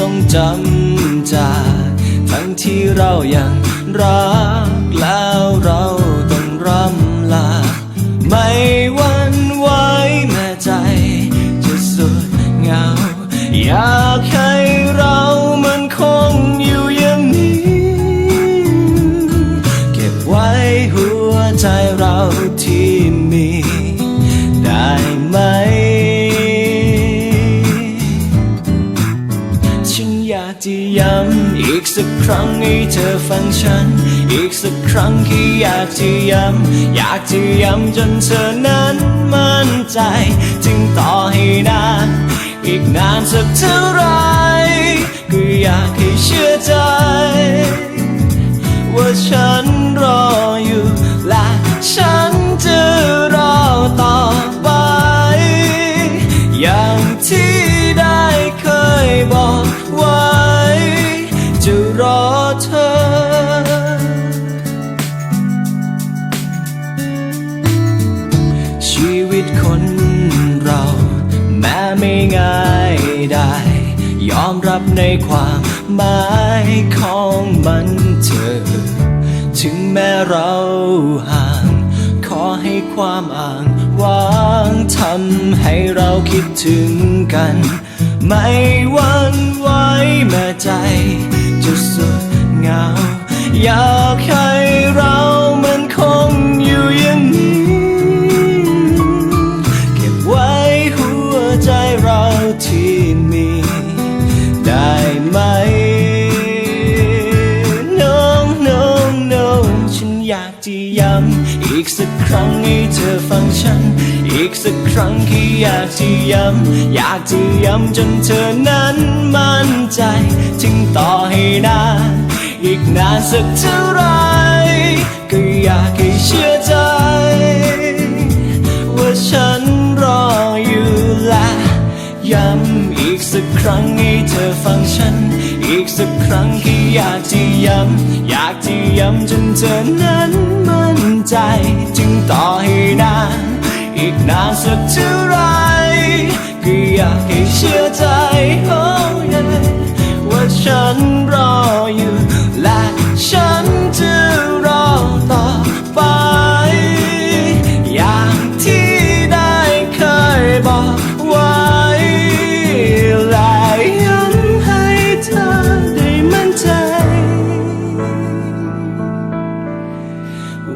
ต้องจำจาก ทั้งที่เรายังรัก แล้วเราต้องร่ำลา ไม่หวันไหวแม้ใจ จะสุดเหงา อยากให้ สักครั้งให้เธอฟังฉัน อีกสักครั้งที่อยากจะย้ำอยากจะย้ำจนเธอนั้นมั่นใจจึงต่อให้นาน อีกนานสักเท่าไหรก็อยากให้เชื่อใจ คนเรา แม้ไม่ง่ายได้ ยอมรับในความหมายของมันเธอถึงแม้เราห่าง ขอให้ความอ่างวางทำให้เราคิดถึงกัน ไม่วันไหวแม้ใจ จะสุดเหงาอยากให้ วใจเราที่มี ได้ไหม no no no ฉันอยากจะย้ำอีกสักครั้งให้เธอฟังฉัน อีกสักครั้งแค่อยากจะย้ำอยากจะย้ำจนเธอนั้นมั่นใจ ถึงต่อให้นานอีกนานสักเท่าไหรก็อยากให้เชื่อใจ สักครั้งแค่อยากที่ย้ำอยากที่ย้ำจนเธอนั้นมั่นใจ จึงต่อให้นานอีกนานสักเท่าไรก็อยากให้เชื่อใจโอ้ยว่าฉันรออยู่